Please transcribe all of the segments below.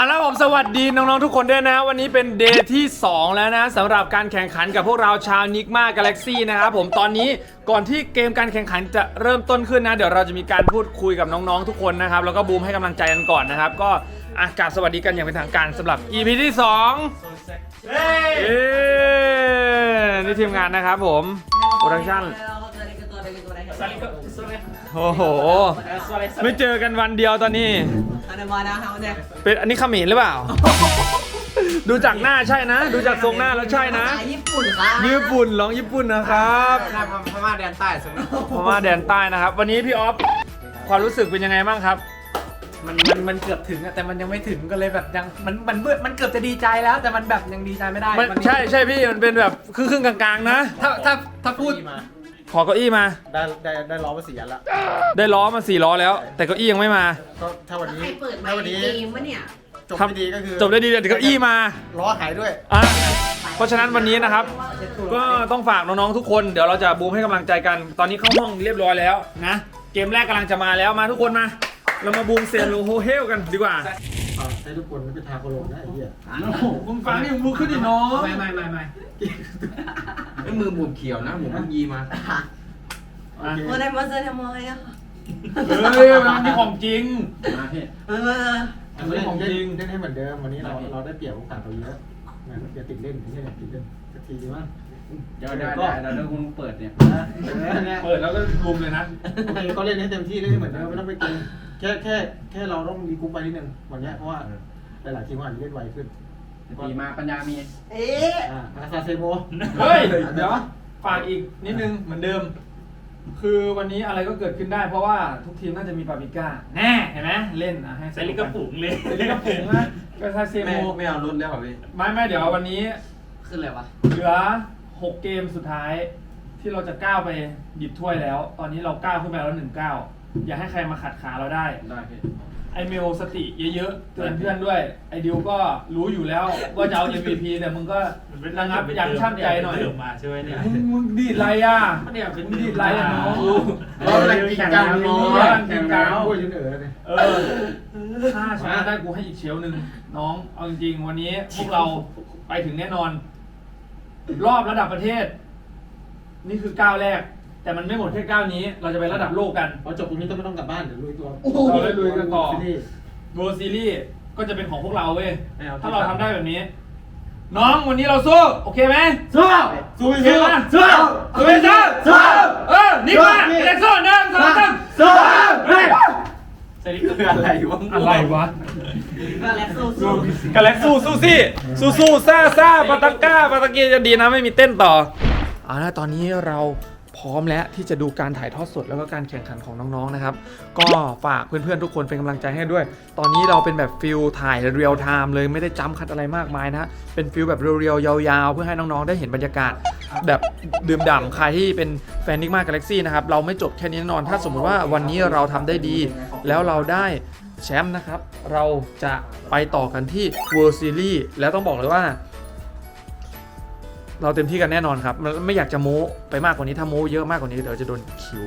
เอาละผมสวัสดีน้องๆทุกคนด้วยนะ วันนี้เป็นเดย์ที่ 2 แล้วนะสำหรับการแข่งขันกับพวกเราชาวนิกมากาแล็กซี่นะครับผมตอนนี้ก่อนที่เกมการแข่งขันจะเริ่มต้นขึ้นนะ เดี๋ยวเราจะมีการพูดคุยกับน้องๆทุกคนนะครับ แล้วก็บูมให้กำลังใจกันก่อนนะครับ ก็อากาศสวัสดีกันอย่างเป็นทางการสำหรับ EP ที่2เย้นี่ทีมงานนะครับผมโปรดักชั่น โอ้โหไม่เจอกันวันเดียวตอนนี้เป็นอันนี้เขมิ้นหรือเปล่า ดูจากหน้าใช่นะ ดูจากทรงหน้าแล้วใช่นะ ญี่ปุ่นครับญี่ปุ่นร้องญี่ปุ่นนะครับหน้าพม่าแดนใต้สมมติพม่าแดนใต้นะครับ วันนี้พี่ออฟความรู้สึกเป็นยังไงบ้างครับ มันมันมันเกือบถึงอะแต่มันยังไม่ถึงก็เลยแบบยังมันมันเบื่อมันเกือบจะดีใจแล้ว แต่มันแบบยังดีใจไม่ได้มันใช่ใช่พี่มันเป็นแบบครึ่งครึ่งๆกลางๆนะ ถ้าถ้าถ้าพูดมา ขอเก้าอี้มา ได้ได้ได้ล้อมาสี่อันละได้ล้อมาสี่ล้อแล้ว แต่เก้าอี้ยังไม่มา ก็ถ้าวันนี้ใครเปิดไมถ้าค์วันในนี้เกมวะเนี่ย จบไม่ดีก็คือจบได้ดีแต่เก้าอี้มา ล้อหายด้วย อะเพราะฉะนั้นวันนี้นะครับ ก็ต้องฝากน้องๆทุกคนเดี๋ยวเราจะบูมให้กำลังใจกัน ตอนนี้เข้าห้องเรียบร้อยแล้วนะ เกมแรกกำลังจะมาแล้วมาทุกคนมา เรามาบูมเซียนโลโฮเฮลกันดีกว่า ให้ทุกคนเป็นทาโคโลนนะไอ้เหี้ยมึงฟังนี่มึงลุกขึ้นดิน้องไม่ไม่ไม่ไม่ไอ้มือหมุนเขียวนะหมุนยีมาโอเควันไหนมาเจอทำไมอะเฮ้ยมันมีของจริงมาพี่เอออันนี้ของจริงเล่นให้เหมือนเดิมวันนี้เราเราได้เปรียบโอกาสเราเยอะนะอย่าติดเล่นไม่ใช่อย่าติดเล่นสักทีดีมั้งเดี๋ยวได้ได้เดี๋ยวคุณเปิดเนี่ยนะเออเนี่ยเปิดแล้วก็รุมเลยนะโอเคก็เล่นให้เต็มที่เล่นให้เหมือนเดิมไม่ต้องไปเก่ง แค่แค่แค่เราต้องมีกรุ๊ปไปนิดนึงวันเนี้ยเพราะว่าหลายๆทีมอาจจะเล่นไวขึ้นดีมาปัญญามี เอ๊ะอ่าอาซาเซโมเฮ้ย เดี๋ยวฝากอีกนิดนึงเหมือนเดิม คือวันนี้อะไรก็เกิดขึ้นได้เพราะว่าทุกทีมน่าจะมีปาปริก้า แน่ เห็นไหมเล่นอะให้ใส่ลิกระปุกเลยใส่ลิกระปุกนะก็ซาเซไม่โมไม่เอารถแล้วเหรอพี่ไม่ไม่เดี๋ยววันนี้ขึ้นเลยวะเหลือ6เกมสุดท้ายที่เราจะก้าวไปหยิบถ้วยแล้ว ตอนนี้เราก้าวขึ้นไปแล้วหนึ่งก้าว อย่าให้ใครมาขัดขาเราได้ ได้พี่ ไอเมลสติเยอะๆเตือนเพื่อนด้วย ไอดิวก็รู้อยู่แล้วว่าจะเอา MVP แต่มึงก็ระงับยั้งชั่งใจหน่อย เติมมาใช่ไหมเนี่ยมึงมึงดีดไรอะเนี่ยเป็นมึงดีดไรอะน้องเราแข่งกินกันน้น้อองงแข่งกันพูดจนเอ๋อเลยเออถ้าชนะได้กูให้อีกเชลหนึ่งน้องเอาจริงๆวันนี้พวกเราไปถึงแน่นอน รอบระดับประเทศ นี่คือก้าวแรก แต่มันไม่หมดแค่ก้าวนี้ เราจะไประดับโลกกัน พอจบตรงนี้ก็ไม่ต้องกลับบ้านเดี๋ยวลุยตัวเราได้ลุยกันต่อซีรีส์โวซีรีส์ก็จะเป็นของพวกเราเว้ย ไม่เอา ถ้าเราทำได้แบบนี้ น้องวันนี้เราสู้ โอเคไหมสู้สู้ไปสู้สู้สู้ไปสู้สู้เออนี่มาเด็กสู้หนึ่งสองสามสู้เฮ้ยใส่ลิกระปุกอะไรวะอะไรวะก็แล้วสู้สู้กันแล้วสู้สู้สิสู้สู้ซ่าซ่าปาตาก้าปาตาเกียจะดีนะไม่มีเต้นต่อเอาละตอนนี้เรา พร้อมแล้วที่จะดูการถ่ายทอดสดแล้วก็การแข่งขันของน้องๆนะครับ ก็ฝากเพื่อนๆทุกคนเป็นกำลังใจให้ด้วย ตอนนี้เราเป็นแบบฟิลถ่ายเรียลไทม์เลยไม่ได้จ้ำคัดอะไรมากมายนะฮะเป็นฟิลแบบเรียวๆยาวๆ เพื่อให้น้องๆได้เห็นบรรยากาศแบบดื่มด่ำใครที่เป็นแฟนนิกมากาแล็กซี่นะครับ เราไม่จบแค่นี้แน่นอน ถ้าสมมุติว่าวันนี้เราทำได้ดี แล้วเราได้แชมป์นะครับ เราจะไปต่อกันที่ World Series แล้วต้องบอกเลยว่า เราเต็มที่กันแน่นอนครับไม่อยากจะโม้ไปมากกว่านี้ถ้าโม้เยอะมากกว่านี้เดี๋ยวจะโดนคิว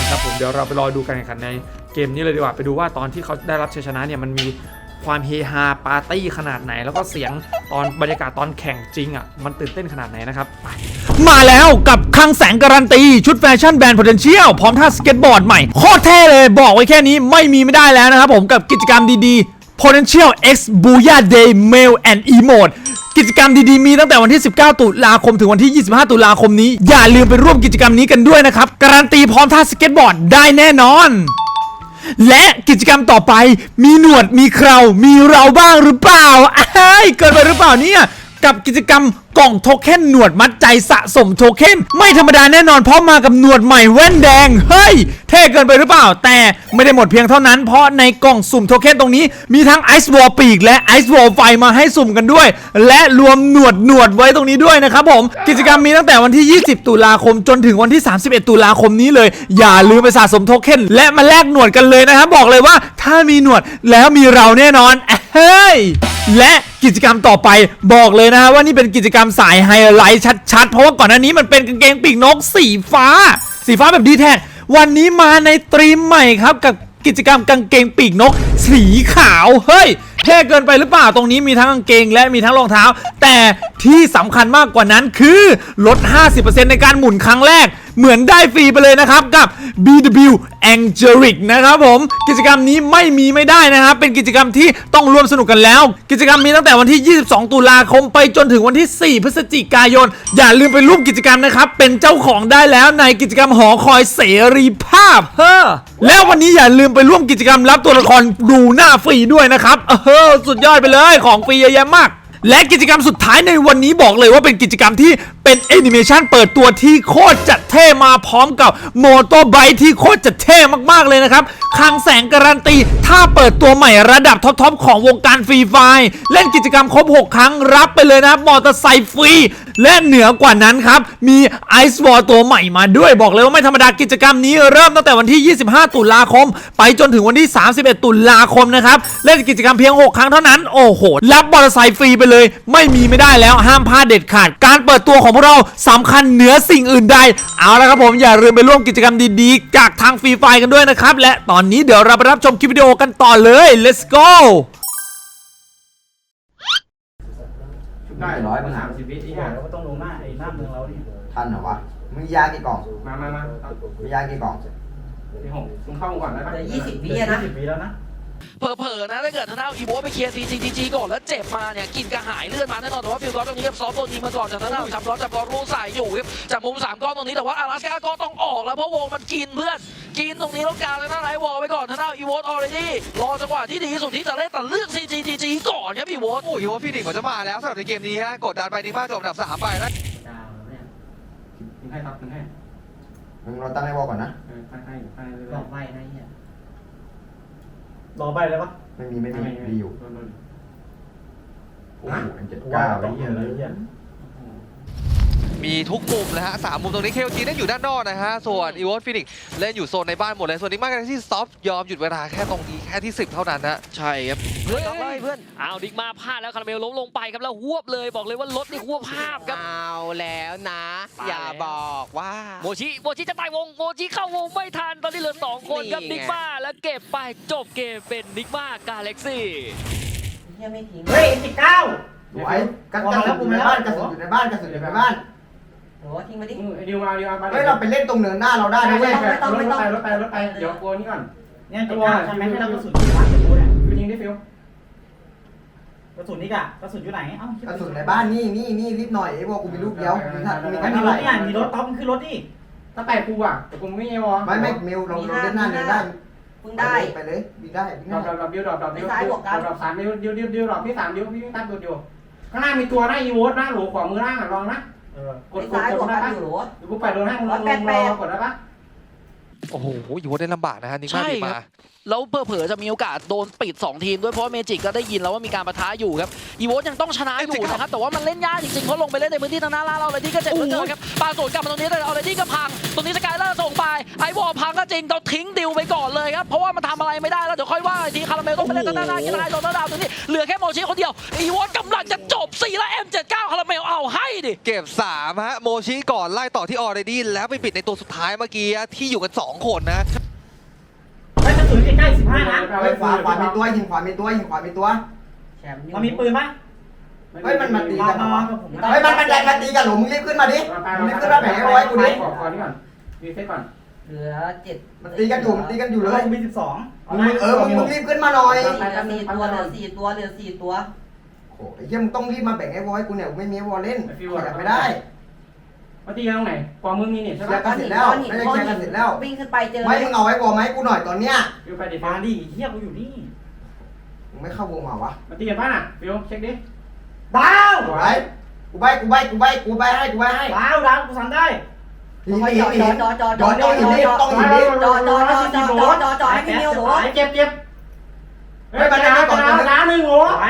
นะครับผมเดี๋ยวเราไปรอดูการแข่งขันในเกมนี้เลยดีกว่าไปดูว่าตอนที่เขาได้รับชัยชนะเนี่ยมันมีความเฮฮาปาร์ตี้ขนาดไหน แล้วก็เสียงตอนบรรยากาศตอนแข่งจริงอะมันตื่นเต้นขนาดไหนนะครับไปมาแล้วกับคลังแสงการันตี ชุดแฟชั่นแบรนด์ potential พร้อมท่าสเก็ตบอร์ดใหม่ โคตรเท่เลยบอกไว้แค่นี้ไม่มีไม่ได้แล้วนะครับผมกับกิจกรรมดีๆ potential x booyah day mail and emote กิจกรรมดีๆ มีตั้งแต่วันที่ 19 ตุลาคมถึงวันที่ 25 ตุลาคมนี้ อย่าลืมไปร่วมกิจกรรมนี้กันด้วยนะครับ การันตีพร้อมท่าสเก็ตบอร์ดได้แน่นอน และกิจกรรมต่อไป มีหนวดมีเครา มีเราบ้างหรือเปล่าอ้ายเกินไปหรือเปล่าเนี่ย กับกิจกรรม กล่องโทเค็นหนวดมัดใจสะสมโทเค็นไม่ธรรมดาแน่นอนเพราะมากับหนวดใหม่แว่นแดง เฮ้ย เท่เกินไปหรือเปล่า แต่ไม่ได้หมดเพียงเท่านั้น เพราะในกล่องสุ่มโทเค็นตรงนี้มีทั้งไอซ์วอลปีกและไอซ์วอลไฟมาให้สุ่มกันด้วย และรวมหนวดหนวดไว้ตรงนี้ด้วยนะครับผม กิจกรรมมีตั้งแต่วันที่ 20 ตุลาคมจนถึงวันที่ 31 ตุลาคมนี้เลย อย่าลืมไปสะสมโทเค็นและมาแลกหนวดกันเลยนะครับบอกเลยว่าถ้ามีหนวดแล้วมีเราแน่นอนเฮ้ยและกิจกรรมต่อไปบอกเลยนะฮะว่านี่เป็นกิจกรรมสายไฮไลท์ชัดๆ เพราะว่าก่อนหน้านี้มันเป็นกางเกงปีกนกสีฟ้า สีฟ้าแบบดีแท็กวันนี้มาในตรีมใหม่ครับกับกิจกรรมกางเกงปีกนก สีขาว เฮ้ย เท่เกินไปหรือเปล่าตรงนี้มีทั้งกางเกงและมีทั้งรองเท้า แต่ที่สำคัญมากกว่านั้นคือลด 50%ในการหมุนครั้งแรก เหมือนได้ฟรีไปเลยนะครับกับ BW Angelic นะครับผม กิจกรรมนี้ไม่มีไม่ได้นะครับ เป็นกิจกรรมที่ต้องร่วมสนุกกันแล้ว กิจกรรมมีตั้งแต่วันที่ 22 ตุลาคมไปจนถึงวันที่ 4 พฤศจิกายน อย่าลืมไปร่วมกิจกรรมนะครับ เป็นเจ้าของได้แล้วในกิจกรรมหอคอยเสรีภาพเฮ้อแล้ววันนี้อย่าลืมไปร่วมกิจกรรมรับตัวละครดูหน้าฟรีด้วยนะครับเออสุดยอดไปเลยของฟรีเยอะแยะมาก และกิจกรรมสุดท้ายในวันนี้บอกเลยว่าเป็นกิจกรรมที่ เป็นแอนิเมชันเปิดตัวที่โคตรจะเท่มาพร้อมกับโมโตไบค์ที่โคตรจะเท่มากๆเลยนะครับคลังแสงการันตี ถ้าเปิดตัวใหม่ระดับท็อปๆของวงการฟรีไฟล์เล่นกิจกรรมครบ 6 ครั้งรับไปเลยนะครับมอเตอร์ไซค์ฟรี และเหนือกว่านั้นครับ มีไอซ์วอลตัวใหม่มาด้วยบอกเลยว่าไม่ธรรมดากิจกรรมนี้เริ่มตั้งแต่วันที่ 25 ตุลาคม ไปจนถึงวันที่ 31 ตุลาคมนะครับ เล่นกิจกรรมเพียง 6 ครั้งเท่านั้น โอ้โห รับมอเตอร์ไซค์ฟรีไปเลย ไม่มีไม่ได้แล้วห้ามพลาดเด็ดขาด การเปิดตัวของพวกเราสำคัญเหนือสิ่งอื่นใด เอาละครับผมอย่าลืมไปร่วมกิจกรรมดีๆ จากทางฟรีไฟล์กันด้วยนะครับ และตอนนี้เดี๋ยวเราไปรับชมคลิปวิดีโอกันต่อเลย let's go ได้ร้อยมันหาสามสิบวิไอ้เหี้ยเราก็ต้องลงหน้าไอ้หน้าเมืองเรานี่ทันเหรอวะมึงยากี่กล่องมามามาเอามียากี่กล่องที่หกมึงเข้ามาก่อนได้ปะแต่ยี่สิบวิอะนะ ยี่สิบวิแล้วนะ เผลอๆนะถ้าเกิดทางด้านอีโวไปเคลียร์ CCTG ก่อนแล้วเจ็บมาเนี่ยกินกระหายเลือดมาแน่นอนแต่ว่าฟิลกอตตรงนี้ครับซอฟต์โดนยิงมาก่อนจากทางด้านจับร้อนจับร้อนรู้สายอยู่ครับจากมุมสามก้อนตรงนี้แต่ว่าอาราสกาก็ต้องออกแล้วเพราะวงมันกินเพื่อนกินตรงนี้แล้วกางทางด้านไอวอลไปก่อนทางด้านอีโวออเรดี้รอจังหวะที่ดีที่สุดที่จะเล่นแต่เลือก CCTG ก่อนครับอีโวโอ้ยว่าพี่หนิงเขาจะมาแล้วสำหรับในเกมนี้ฮะกดดันไปนิกมากจบอันดับสามไปนะมึงให้ครับมึงให้มึงราตั้งไอ้วอลก่อนนะเออให้ให้ให้บอกไปนะเฮีย รอใบเลยปะไม่มีไม่มีดีอยู่โดนโดนโอ้โหอันเจ็ดเก้าไอ้เหี้ยเลย มีทุกมุมเลยฮะสามมุมตรงนี้เคลจีเล่นอยู่ด้านนอกนะฮะ ส่วนอีวอนฟินิกเล่นอยู่โซนในบ้านหมดเลย ส่วนนิกมากที่ซอฟยอมหยุดเวลาแค่ตรงนี้แค่ที่ 10 เท่านั้นนะใช่ครับ เพื่อนรับไล่เพื่อนเอาดิกมาพลาดแล้วคาราเมลล้มลงไปครับแล้วหวบเลยบอกเลยว่ารถนี่หวบภาพครับ เอาแล้วนะ อย่าบอกว่า โมชิโมชิจะตายวงโมชิเข้าวงไม่ทันตอนนี้เหลือสองคนครับนี่ไงนิกมาแล้วเก็บไปจบเกมเป็นนิกมากาเล็กซี่เฮียไม่ทิ้งเฮ้ยสิบเก้าดูไอ้กระสุนอยู่ในบ้านกระสุนอยู่ในบ้านกระสุนอยู่ในบ้าน โอ้ทิ้งมาดิไอ้ดิวมาดิวมาเฮ้ยเราไปเล่นตรงเนินหน้าเราได้นะเว้ยไม่ต้องไม่ต้องรถไปรถไปรถไปเดี๋ยวกลัวนี่ก่อนเนี่ยจะว่าทำไมให้เรากระสุนที่บ้านกูเนี่ยฟิวยิงได้ฟิวกระสุนนี่กะกระสุนอยู่ไหนเอ้ากระสุนในบ้านนี่นี่นี่รีบหน่อยไอ้วอลกูมีลูกเดียวมีทันมีมัแค่นมีเท่ารไหร่ถเนี่ยมีรถต๊อปมันขึ้นรถดิถ้าแต่กูอะแต่กูไม่ไงวะไม่ไม่มิวเราเราเล่นหน้าเนินได้เพิ่งได้ไปเลยวิ่งได้วิ่งดรอได้ปดรอปดิวดรอปดรอปดิวดรอปสามดิวดิวดิวดิวดรอปพี่สามดิวพี่ตั้งตัวดิวข้างหน้ามีตัวนะอีโวตนะหลขวามือล่างอะลองนะ กดไม่กดซ้ายกบวดกได้กันปะอยู่หรอเดี๋ยวกูไปโดนให้มึงลงลงกดได้ปะโอ้โหอีวอนได้ลำบากนะฮะนิกมาใช่ดีคมารับ แล้วเผลอๆจะมีโอกาสโดนปิด 2 ทีมด้วยเพราะว่าเมจิกก็ได้ยินแล้วว่ามีการประทะอยู่ครับอีโวตยังต้องชนะอยู่นะครับแต่ว่ามันเล่นยากจริงๆเพราะลงไปเล่นในพื้นที่ทางหน้าล่าเราเลยที่ก็เจ็บเหลือเกินครับปาสวนกลับมาตรงนี้แต่เอาเลยที่ก็พัง ตรงนี้สกายเลอร์ส่งไปไอ้วอลพังก็จริงเราทิ้งดิวไปก่อนเลยครับเพราะว่ามันทำอะไรไม่ได้แล้วเดี๋ยวค่อยว่าอีกทีคาราเมลต้องไปเล่นทางหน้าหน้ากีฬาโดนแล้วดาวตรงนี้เหลือแค่โมชิคนเดียวอีโวตกำลังจะจบ4แล้ว M79 คาราเมลเอาให้ดิเก็บ3ฮะโมชิก่อนไล่ต่อที่ออเรดี้แล้วไปปิดในตัวสุดท้ายเมื่อกี้ที่อยู่กัน 2 คนนะ ไอ้กระสุนใกล้ๆสิบห้านัดเฮ้ยขวาขวามีตัวยิงขวามีตัวยิงขวามีตัวแชมป์มันมีปืนปะเฮ้ยมันมันตีมากันมากับผมเฮ้ยมันมันแดงมันตีกันหลมึงรีบขึ้นมาดิมึงรีบขึ้นมาแบ่งให้ไว้กูดิขอก่อนนี่ก่อนรีเซ็ตก่อนเหลือเจ็ดมันตีกันอยู่มันตีกันอยู่เลยมีสิบสองมึงเออมึงมึงรีบขึ้นมาหน่อยเหลือสี่ตัวเหลือสี่ตัวเหลือสี่ตัวโอ้ยไอ้เหี้ยมึงต้องรีบมาแบ่งให้วอลให้กูเนี่ยกูไม่มีวอลเล่นขยับไม่ได้ มาตีกันตรงไหนกว่ามึงมีเนี่ยใช่เคลียปะร์กันเสร็จแล้วน่าจะเคลียร์กันเสร็จแล้ว วิ่งขึ้นไปเจอไม่มึงเอาไว้วอลไหมาให้กูหน่อยตอนเนี้ยฟิวไปดิมาดิเฮียกูอยู่นี่ มึงไม่เข้าวงมาวะมาตีกันป่ะน่ะฟิวเช็คดิดาวกูไปกูไปกูไปกูไปกูไปให้กูไปให้ดาวดาวกูสั่งได้หนีหจนีอหนีจอจอจอจอย้อนต้องหนีต้องหนีจอจอจอจอจอจอจอให้พี่นิวหรอเจ็บเจ็บเฮ้ยมาดาวมาดาวดาวหนึ่งโหไป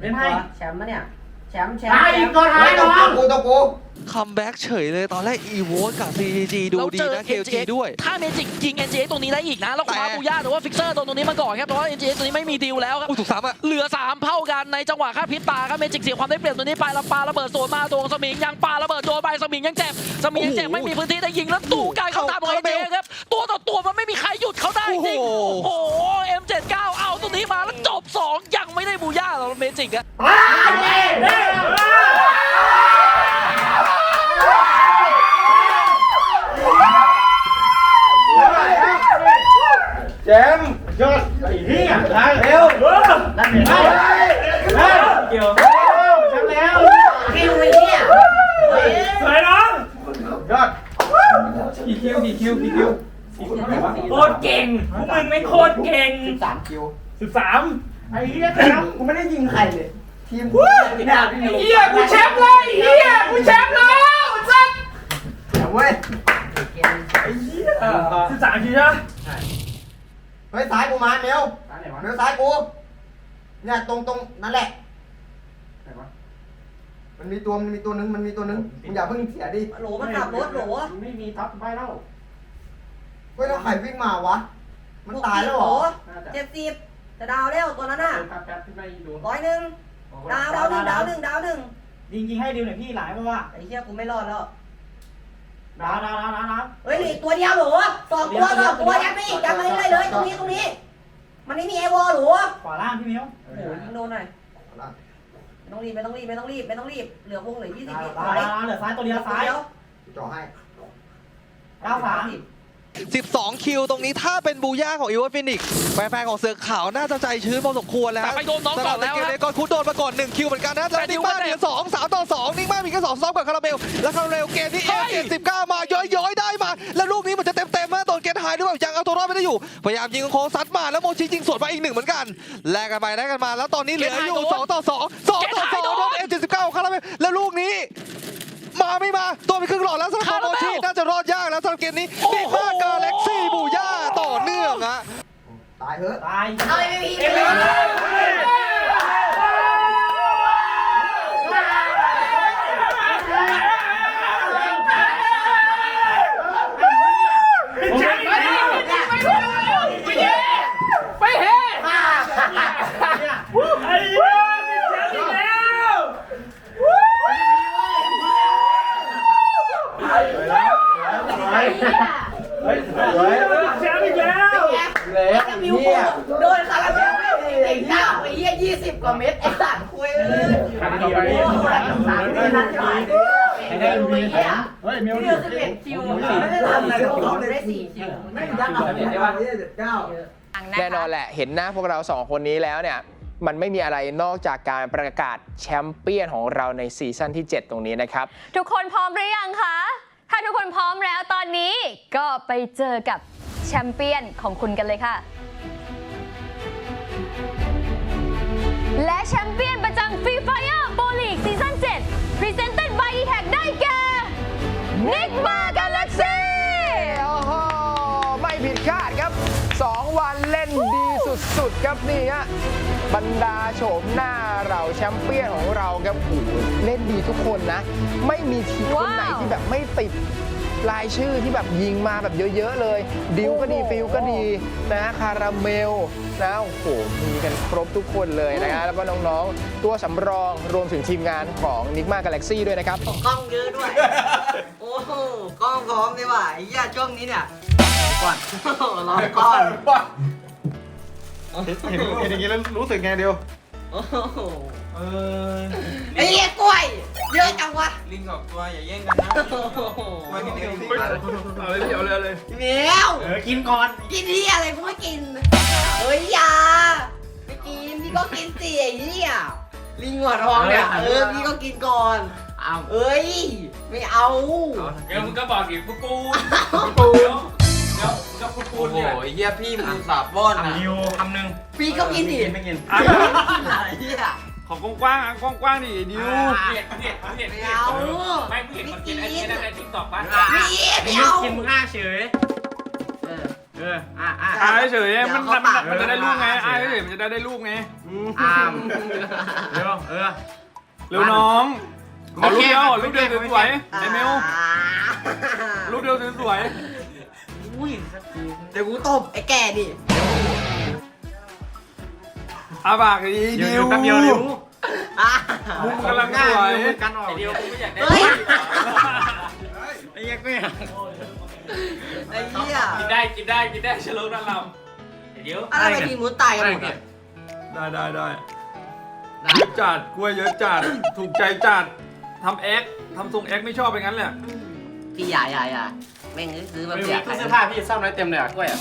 เล่นให้แชมป์มะเนี่ยแชมป์แชมป์ตายอีกตัวท้ายต้น้ององกูต้องกู คัมแบ็กเฉยเลยตอนแรกอีวอนกับ CGG ดูดีนะ KLG ด้วย ถ้าเมจิกยิง NGX ตรงนี้ได้อีกนะ แล้วคว้าแต่บูย่าหรือว่าฟิกเซอร์โดนตรงนี้มาก่อนครับแต่ว่า NGX ตรงนี้ไม่มีดีลแล้วครับอุ้ยถูกซ้ำอะเหลือ 3 เท่ากันในจังหวะค่าพริบตาครับเมจิกเสียความได้เปรียบตัวนี้ไปแล้วปาระเบิดสวนมาตรงสมิงยังปาระเบิดโดนไปสมิงยังเจ็บสมิงยังเจ็บไม่มีพื้นที่ได้ยิงแล้วตู่ไกลเข้าตามของ NGX ครับตัวต่อตัวมันไม่มีใครหยุดเขาได้จริงโอ้โหโอ้โห M79 เอาตรงนี้มาแล้วจบ2อย่างไม่ได้บูย่าหรอกเมจิกอะ แจมยอดไอ้เหี้ยได้เร็วนั่นเห็นไหมได้เกี่ยวแจมแล้วคิวไอ้เหี้ยสวยน้องยอดกี่คิวกี่คิวกี่คิวโคตรเก่งพวกมึงไม่โคตรเก่งสามคิวสิบสามไอ้เหี้ยแจมกูไม่ได้ยิงใครเลยทีมกูเฮียกูแชมป์เลยเฮียกูแชมป์แล้วสัส แต่เว้ยสิบสามทีใช่ไหมเฮ้ยซ้ายกูมาเมลเมลซ้ายกูเนี่ยตรงตรงนั่นแหละมันมีตัวมันมีตัวนึงมันมีตัวนึงมึงอย่าเพิ่งเสียดิโหลมันขับรถโหลไม่มีทับไปแล้วเฮ้ยแล้วใครวิ่งมาวะ มันตายแล้วเหรอเจ็ดสิบจะดาวแล้วตัวนั้นน่ะแป๊บแป๊บที่ไม่ดูร้อยหนึ่งดาวดาวหนึ่งดาวหนึ่งดาวหนึ่งยิงยิงให้ดิวหน่อยพี่หลายเพราะว่าไอ้เหี้ยกูไม่รอดแล้ว ดาวดาวดาวดาวดาวเฮ้ยเหลืออกตัวเดียวโหลสองตัวสองตัวยัดไปอีกยัดมาเรื่อยๆเลยตรงนี้ตรงนี้ มันไม่มีไอวอลโหลขวาล่างพี่มิ้วโอ้โหยิงโดนหน่อยไม่ต้องรีบไม่ต้องรีบไม่ต้องรีบไม่ต้องรีบเหลือวงเหลือยี่สิบดาววิดาวดาวเหลือซ้ายตัวเดียวซ้ายจ่อให้ดาวสาม 12 คิวตรงนี้ถ้าเป็นบูย่าของอีวอนฟินิกแฟนๆของเสือขาวน่าจะใจชื้นพอสมควรแล้วแต่ไปโดนน้องก่อนแล้วเกมครับนี้ก่อนคุณโดนมาก่อน 1 คิวเหมือนกันนะแล้วแต่ดินิวกมาก็เจ็บเหลือ2 3 ต่อ 2 นิกมามีแค่2ซ้อมกับคาราเมลแล้วคาราเมลเกมนี้เอเฮ้ยเกม19มาย้อยๆได้มา แล้วลูกนี้มันจะเต็มๆนะโดนเกนหายหรือเปล่ายังเอาตัวรอดไม่ได้อยู่พยายามยิงโค้งซัดมาแล้วโมชิยิงสวนมาอีกหนึ่งเหมือนกันแลกกันไปแลกกันมา แล้วตอนนี้เหลืออยู่2ต่อ2 2ต่อ2โดนเอ็ม79คาราเมลแล้วลูกนี้ มาไม่มาตัวเป็นครึ่งหลอดแล้วสำหรับโมชิน่าจะรอดยากแล้วสำหรับเกมนี้นิกมากาแล็กซี่บูย่าต่อเนื่องอะตายเถอะตาย เอาไอ้พี่ไปเลย ไอ้เหี้ยเป็นแชมป์อีกแล้วแชมป์อีกแล้ว มิวโดนคาราเมลไอ้เจ้าไอ้เหี้ยยี่สิบกว่าเม็ดไอ้สัตว์คุยเลย ขันต่อไป โอ้โหสามสามไม่ทันจ่ายไอ้เหี้ย เฮ้ยมิว เดือนสิบเอ็ดคิวไม่ได้ทำอะไรเขาได้สี่คิวไม่ยันเอาไปได้ปะเก้าแน่นอนแหละ เห็นหน้าพวกเราสองคนนี้แล้วเนี่ย มันไม่มีอะไรนอกจากการประกาศแชมเปี้ยนของเราในซีซั่นที่ 7 ตรงนี้นะครับ ทุกคนพร้อมหรือยังคะ ถ้าทุกคนพร้อมแล้วตอนนี้ก็ไปเจอกับแชมเปี้ยนของคุณกันเลยค่ะและแชมเปี้ยนประจำฟรีไฟเอ Nick m a Galaxy โอ้โหไม่ผิดคาดครับ 2 วันเล่นดีสุดๆครับนี่ฮะบรรดาโฉมหน้าเราแชมเปี้ยนของเราครับโอ้โหเล่นดีทุกคนนะ ไม่มีทีมคนไหนว้าว ที่แบบไม่ติดรายชื่อที่แบบยิงมาแบบเยอะๆเลย ดิวก็ดีโอ้โหฟิลก็ดีนะคาราเมลนะโอ้โหมีกันครบทุกคนเลยนะฮะแล้วก็น้องๆ ตัวสำรองรวมถึงทีมงานของ Nigma Galaxy ด้วยนะครับ กล้องเยอะด้วยโอ้โห กล้องพร้อมดีว่ะไอ้เหี้ยช่วงนี้เนี่ยก่อนรอก่อนเห็นเห็นเห็นอย่างนี้แล้วรู้สึกไงเดียวโอ้โหไอ้เหี้ยกล้วยเยอะจังวะลิงสองตัวอย่าแย่งกันนะโอ้โหไม่นิดเดียวเอาเลยเอาเลยเอาเลยแมวเออกินก่อนกินที่อะไรกูไม่กินเฮ้ยอยาไม่กินพี่ก็กินสิไอ้เหี้ยลิงหัวทองเนี่ยเออพี่ก็กินก่อน เอาเอ้ย ไม่เอาเดี๋ยวมึงก็บอกอีกกูกูปูเดี๋ยวเดี๋ยวมึงก็กูกูเนี่ยเยี่ยพี่มึงสาบบ้อนนะนิวคำหนึ่งพี่ก็กินดิไม่กินอะกินอะไรเหี้ยของกว้างๆอะกว้างๆดิดิวเผ็ดเผ็ดเผ็ดไม่เอา ไม่เผ็ดมันกินไอ้นี่ในทิกตอกปะไม่ไม่เอากินมึงอ้าเฉย เออ เอออะอะอายเฉยๆมันมันมันมันจะได้ลูกไงเอออายเฉยๆมันจะได้ได้ลูกไง อ้าม เร็วเออ เร็วน้อง ขอลูกเดียวลูกเดียวสวยๆไอ้เมลลูกเดียวสวยเดี๋ยวกูตบไอ้แก่ดิๆอาปากดีดิวแป๊บเดียวดิวอะมุมกำลังสวยกันออกเดียวกูไม่อยากได้เฮ้ยไอ้เหี้ยกูอยากไอ้เหี้ยกินได้กินได้กินได้เฉลิมนั่นลำเดี๋ยวอะไรไปทีมนู้นตายกันหมดอะได้ได้ได้เยอะจัดกล้วยเยอะจัดถูกใจจัด ทำแอคทำทรงแอคไม่ชอบไปงั้นแหละ พี่อย่าอย่าอย่าแม่งซื้อมาไม่เสีมียยเสื้อผ้าพี่ซ่อมไว้เต็มเลยอะกล้วยอะ